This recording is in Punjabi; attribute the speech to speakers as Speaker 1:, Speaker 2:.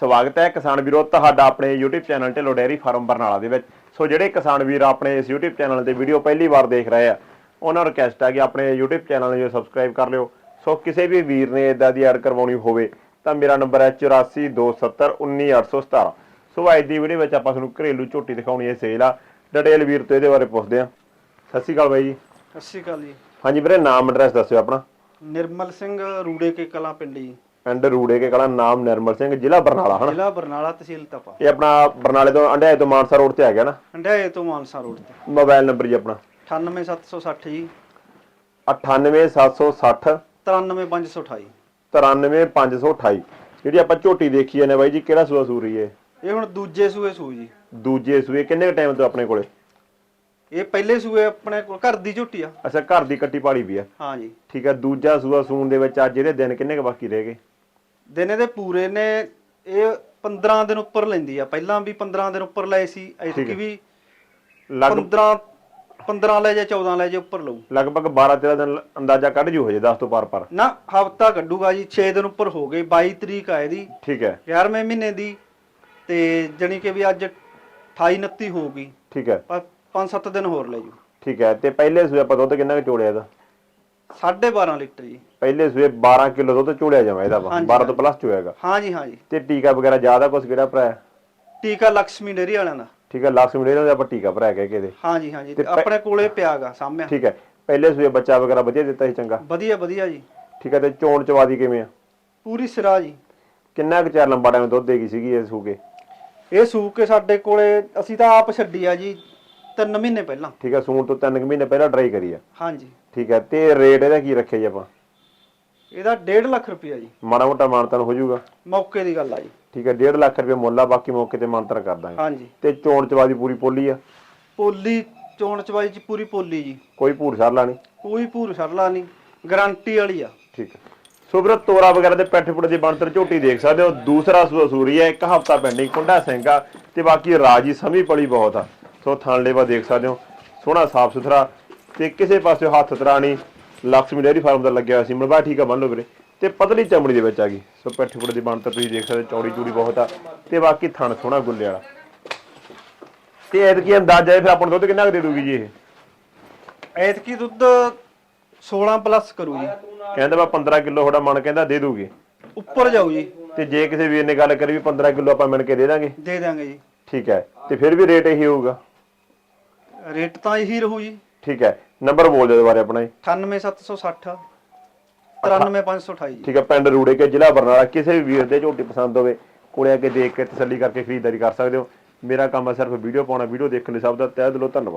Speaker 1: ਸਵਾਗਤ ਹੈ ਕਿਸਾਨ ਵੀਰੋ ਤੁਹਾਡਾ ਆਪਣੇ YouTube channel Dhillon dairy farm Barnala ਦੇ ਵਿੱਚ। ਸੋ ਜਿਹੜੇ ਕਿਸਾਨ ਵੀਰ ਆਪਣੇ ਇਸ YouTube ਚੈਨਲ ਤੇ ਵੀਡੀਓ ਪਹਿਲੀ ਵਾਰ ਦੇਖ ਰਹੇ ਆ ਉਹਨਾਂ ਨੂੰ ਰਿਕਵੈਸਟ ਹੈ ਕਿ ਆਪਣੇ YouTube ਚੈਨਲ ਨੂੰ ਸਬਸਕ੍ਰਾਈਬ ਕਰ ਲਿਓ। ਸੋ ਕਿਸੇ ਵੀ ਵੀਰ ਨੇ ਇਦਾਂ ਦੀ ਐਡ ਕਰਵਾਉਣੀ ਹੋਵੇ ਤਾਂ ਮੇਰਾ ਨੰਬਰ ਹੈ 8427191817 ਸੋ ਅੱਜ ਦੀ ਵੀਡੀਓ ਵਿੱਚ ਆਪਾਂ ਤੁਹਾਨੂੰ ਘਰੇਲੂ ਝੋਟੀ ਦਿਖਾਉਣੀ ਹੈ ਸੇਲ ਆ। ਡਿਟੇਲ ਵੀਰ ਤੋਂ ਇਹਦੇ ਬਾਰੇ ਪੁੱਛਦੇ ਆ। ਸਤਿ ਸ਼੍ਰੀ ਅਕਾਲ ਬਾਈ ਜੀ।
Speaker 2: ਸਤਿ ਸ਼੍ਰੀ ਅਕਾਲ ਜੀ।
Speaker 1: ਹਾਂਜੀ ਵੀਰੇ ਨਾਮ ਐਡਰੈਸ ਦੱਸਿਓ ਆਪਣਾ।
Speaker 2: ਨਿਰਮਲ ਸਿੰਘ ਰੂੜੇ ਕੇ ਕਲਾਂ ਪਿੰਡ
Speaker 1: ਪਿੰਡ ਰੂੜੇ ਕੇ ਕਲਾ ਨਾਮ ਨਿਰਮਲ ਸਿੰਘ ਜ਼ਿਲ੍ਹਾ ਬਰਨਾਲਾ ਹਨਾ?
Speaker 2: ਜ਼ਿਲ੍ਹਾ ਬਰਨਾਲਾ ਤਹਿਸੀਲ ਤਪਾ।
Speaker 1: ਇਹ ਆਪਣਾ ਬਰਨਾਲੇ ਤੋਂ ਅੰਡਿਆਏ ਤੋਂ ਮਾਨਸਾ ਰੋਡ ਤੇ ਆ ਗਿਆ ਨਾ?
Speaker 2: ਹੰਡਿਆਏ ਤੋਂ ਮਾਨਸਾ ਰੋਡ ਤੇ।
Speaker 1: ਮੋਬਾਈਲ ਨੰਬਰ ਜੀ ਆਪਣਾ।
Speaker 2: 98760 ਜੀ।
Speaker 1: 98760
Speaker 2: 93528
Speaker 1: 93528 ਜਿਹੜੀ ਆਪਾਂ ਝੋਟੀ ਦੇਖੀ ਜਾਂਦੇ ਬਾਈ ਜੀ ਕਿਹੜਾ ਸੂਆ ਸੂਰੀ ਹੈ
Speaker 2: ਇਹ ਹੁਣ ਦੂਜੇ ਸੂਏ ਸੂ ਜੀ।
Speaker 1: ਦੂਜੇ ਸੂਏ ਕਿੰਨੇ ਟਾਈਮ ਤੋਂ ਆਪਣੇ ਕੋਲੇ?
Speaker 2: ਇਹ ਪਹਿਲੇ ਸੂਏ ਆਪਣੇ ਕੋਲ ਘਰ ਦੀ ਝੋਟੀ ਆ।
Speaker 1: ਅੱਛਾ ਘਰ ਦੀ ਕੱਟੀ ਪਾਲੀ ਵੀ ਆ।
Speaker 2: ਹਾਂ ਜੀ।
Speaker 1: ਠੀਕ ਹੈ ਦੂਜਾ ਸੂਆ ਸੂਣ ਦੇ ਵਿੱਚ ਅੱਜ ਇਹਦੇ ਦਿਨ ਕਿੰਨੇ ਕੁ ਬਾਕੀ ਰਹਿ ਗਏ?
Speaker 2: ਦਿਨ ਇਹਦੇ ਪੂਰੇ ਨੇ ਇਹ 15 ਦਿਨ ਉੱਪਰ ਲੈਂਦੀ ਆ। ਪਹਿਲਾਂ ਵੀ 15 ਦਿਨ ਉੱਪਰ ਲਏ ਸੀ ਐਤਕੀ। ਵੀ
Speaker 1: ਲਗ
Speaker 2: 15 15 ਲੈ ਜਾਂ 14 ਲੈ ਜਾਂ ਉੱਪਰ ਲਊ।
Speaker 1: ਲਗਭਗ 12 13 ਦਿਨ ਅੰਦਾਜ਼ਾ ਕੱਢ ਜੂ ਹੋ ਜੇ 10 ਤੋਂ ਪਾਰ ਪਾਰ।
Speaker 2: ਨਾ ਹਫਤਾ ਕੱਢੂਗਾ ਜੀ 6 ਦਿਨ ਉੱਪਰ ਹੋ ਗਏ 22 ਤਰੀਕ ਆ ਇਹਦੀ।
Speaker 1: ਠੀਕ ਹੈ।
Speaker 2: 11ਵੇਂ ਮਹੀਨੇ ਦੀ ਤੇ ਜਣੀ ਕਿ ਵੀ ਅੱਜ 28 29 ਹੋ ਗਈ।
Speaker 1: ਠੀਕ ਹੈ।
Speaker 2: ਪਰ 5-7 ਦਿਨ ਹੋਰ ਲੈ ਜੂ।
Speaker 1: ਠੀਕ ਹੈ ਤੇ ਪਹਿਲੇ ਸੂਏ ਆਪਾਂ ਦੁੱਧ ਕਿੰਨਾ ਕੁ ਚੋੜਿਆ ਇਹਦਾ?
Speaker 2: 12.5 ਲੀਟਰ ਜੀ।
Speaker 1: ਪਹਿਲੇ ਸੂਏ 12 ਕਿਲੋ ਦੁੱਧ ਚੋੜਿਆ ਜਾਵਾ ਇਹਦਾ ਵਾ।
Speaker 2: ਹਾਂਜੀ,
Speaker 1: 12 ਤੋਂ ਪਲੱਸ ਚੋਏਗਾ
Speaker 2: ਹਾਂ ਜੀ ਹਾਂ ਜੀ
Speaker 1: ਤੇ ਟੀਕਾ ਵਗੈਰਾ ਜ਼ਿਆਦਾ ਕੁਛ ਕਿਹੜਾ ਭਰਾ?
Speaker 2: ਟੀਕਾ ਲక్ష్ਮੀ ਡੇਰੀ ਵਾਲਿਆਂ ਦਾ।
Speaker 1: ਠੀਕ ਹੈ ਲੱਖ ਮਿਲੇ ਦਾ ਆਪਾਂ ਟੀਕਾ ਭਰਾ ਕੇ ਕਿਹਦੇ
Speaker 2: ਹਾਂ ਜੀ ਹਾਂ ਜੀ
Speaker 1: ਤੇ
Speaker 2: ਆਪਣੇ ਕੋਲੇ ਪਿਆਗਾ ਸਾਹਮਣੇ।
Speaker 1: ਠੀਕ ਹੈ ਪਹਿਲੇ ਸੂਏ ਬੱਚਾ ਵਗੈਰਾ ਵਧੀਆ ਦਿੱਤਾ ਸੀ ਚੰਗਾ?
Speaker 2: ਵਧੀਆ ਵਧੀਆ ਜੀ।
Speaker 1: ਠੀਕ ਹੈ ਤੇ ਚੋਣ ਚਵਾਦੀ ਕਿਵੇਂ ਆ?
Speaker 2: ਪੂਰੀ ਸਿਰਾ ਜੀ।
Speaker 1: ਕਿੰਨਾ ਕੁ ਚਿਰ ਲੰਬਾ ਟਾਈਮ ਦੁੱਧ ਦੇਗੀ ਸੀਗੀ ਇਹ ਸੂਕੇ
Speaker 2: ਇਹ ਸੂਕ ਕੇ ਸਾਡੇ ਕੋਲੇ ਅਸੀਂ ਤਾਂ ਆਪ ਛੱਡੀ ਆ ਜੀ। 3 ਮਹੀਨੇ ਪਹਿਲਾਂ।
Speaker 1: ਠੀਕ ਹੈ ਸੂਣ ਤੋਂ 3 ਮਹੀਨੇ ਪਹਿਲਾਂ ਟਰਾਈ ਕਰੀ ਆ।
Speaker 2: ਹਾਂ ਜੀ
Speaker 1: ਠੀਕ ਹੈ ਤੇ ਰੇਟ ਇਹਦਾ ਕੀ ਰੱਖਿਆ ਜੀ ਆਪਾਂ?
Speaker 2: ਇਹਦਾ 1.5 ਲੱਖ ਰੁਪਇਆ ਜੀ।
Speaker 1: ਮਾੜਾ ਮੋਟਾ ਮਾਨਤਨ ਹੋ ਜਾਊਗਾ।
Speaker 2: ਮੌਕੇ ਦੀ ਗੱਲ ਆ ਜੀ।
Speaker 1: ਠੀਕ ਹੈ 1.5 ਲੱਖ ਰੁਪਏ ਮੁੱਲ ਆ ਬਾਕੀ ਮੌਕੇ ਤੇ ਮਾਨਤਨ ਕਰ ਦਾਂਗੇ
Speaker 2: ਹਾਂ। ਜੀ
Speaker 1: ਤੇ ਚੋਣ ਚਵਾਦੀ ਪੂਰੀ ਪੋਲੀ ਆ?
Speaker 2: ਪੋਲੀ ਚੋਣ ਚਵਾਈ ਚ ਪੂਰੀ ਪੋਲੀ ਜੀ।
Speaker 1: ਕੋਈ ਭੂਰ ਸਰਲਾ ਨਹੀਂ?
Speaker 2: ਕੋਈ ਭੂਰ ਛੜਲਾ ਨਹੀਂ। ਗਾਰੰਟੀ ਵਾਲੀ ਆ।
Speaker 1: ਠੀਕ ਹੈ ਸੋ ਵੀਰੋ ਤੋਰਾ ਵਗੈਰਾ ਦੇ ਪੈਠੇ ਪੁੜੇ ਦੀ ਬਣਤਰ ਝੋਟੀ ਦੇਖ ਸਕਦੇ ਹੋ। ਦੂਸਰਾ ਸੂਰੀ ਹੈ ਇੱਕ ਹਫਤਾ ਪੈਂਡਿੰਗ ਕੁੰਡਾ ਸਿੰਘਾ ਤੇ ਬਾਕੀ ਰਾਜੀ ਸਮੀ ਪਲੀ ਬਹੁਤ ਆ। ਸੋ ਥਣ ਲੇਵਾ ਦੇਖ ਸਕਦੇ ਹੋ। ਸੋਹਣਾ ਸਾਫ਼ ਸੁਥਰਾ ਤੇ ਕਿਸੇ ਪਾਸੇ ਹੱਥ ਤਰਾਣੀ ਲక్ష్ਮੀ ਡੇਅਰੀ ਫਾਰਮ ਦਾ ਲੱਗਿਆ ਹੋਇਆ ਸੀ। ਮਲਬਾ ਠੀਕ ਆ ਬੰਨ ਵੀਰੇ। ਤੇ ਪਤਲੀ ਚਮੜੀ ਦੇ ਵਿੱਚ ਆ ਗਈ। ਸੋ ਪੈਠੇ ਪੁੜੇ ਦੀ ਬਣਤਰ ਤੁਸੀਂ ਦੇਖ ਸਕਦੇ ਚੌੜੀ ਚੂੜੀ ਬਹੁਤ ਆ। ਤੇ ਬਾਕੀ ਥਣ ਸੋਹਣਾ ਗੁੱਲੇ ਵਾਲਾ। ਤੇ ਐਤਕੀ ਅੰਦਾਜ਼ਾ ਹੈ ਫਿਰ ਆਪਾਂ ਨੂੰ ਦੁੱਧ ਕਿੰਨਾ ਕੁ ਦੇ ਦੂਗੀ ਜੀ ਇਹ?
Speaker 2: ਐਤਕੀ ਦੁੱਧ 16 ਪਲੱਸ ਕਰੂ ਜੀ
Speaker 1: ਕਹਿੰਦਾ ਵਾ 15 ਕਿਲੋ ਤੁਹਾਡਾ ਮਨ ਕਹਿੰਦਾ ਦੇ ਦੂਗੀ
Speaker 2: ਉੱਪਰ ਜਾਊ ਜੀ।
Speaker 1: ਤੇ ਜੇ ਕਿਸੇ ਵੀਰ ਨੇ ਗੱਲ ਕਰੀ ਵੀ 15 ਕਿਲੋ ਆਪਾਂ ਮਿਣ ਕੇ ਦੇ ਦਾਂਗੇ?
Speaker 2: ਦੇ ਦਾਂਗੇ ਜੀ।
Speaker 1: ਠੀਕ ਹੈ। ਤੇ ਫਿਰ ਵੀ ਰੇਟ ਇਹੀ ਹੋਊਗਾ।
Speaker 2: ਰੇਟ ਤਾਂ ਇਹੀ ਰਹੂ ਜੀ।
Speaker 1: ਠੀਕ ਹੈ ਨੰਬਰ ਬੋਲ ਦਿਓ ਦੁਬਾਰੇ ਆਪਣਾ ਜੀ।
Speaker 2: 98760 93528 ਜੀ।
Speaker 1: ਠੀਕ ਹੈ ਪਿੰਡ ਰੂੜੇ ਕੇ ਜ਼ਿਲ੍ਹਾ ਬਰਨਾਲਾ ਕਿਸੇ ਵੀ ਵੀਰ ਦੇ ਝੋਟੀ ਪਸੰਦ ਹੋਵੇ ਕੋਲੇ ਆ ਕੇ ਦੇਖ ਕੇ ਤਸੱਲੀ ਕਰਕੇ ਖਰੀਦਦਾਰੀ ਕਰ ਸਕਦੇ ਹੋ। ਮੇਰਾ ਕੰਮ ਹੈ ਸਿਰਫ ਵੀਡੀਓ ਪਾਉਣਾ ਵੀਡੀਓ ਦੇਖਣ ਲਈ ਸਭ ਦਾ ਤਹਿ ਦਿਲੋਂ ਧੰਨਵਾਦ।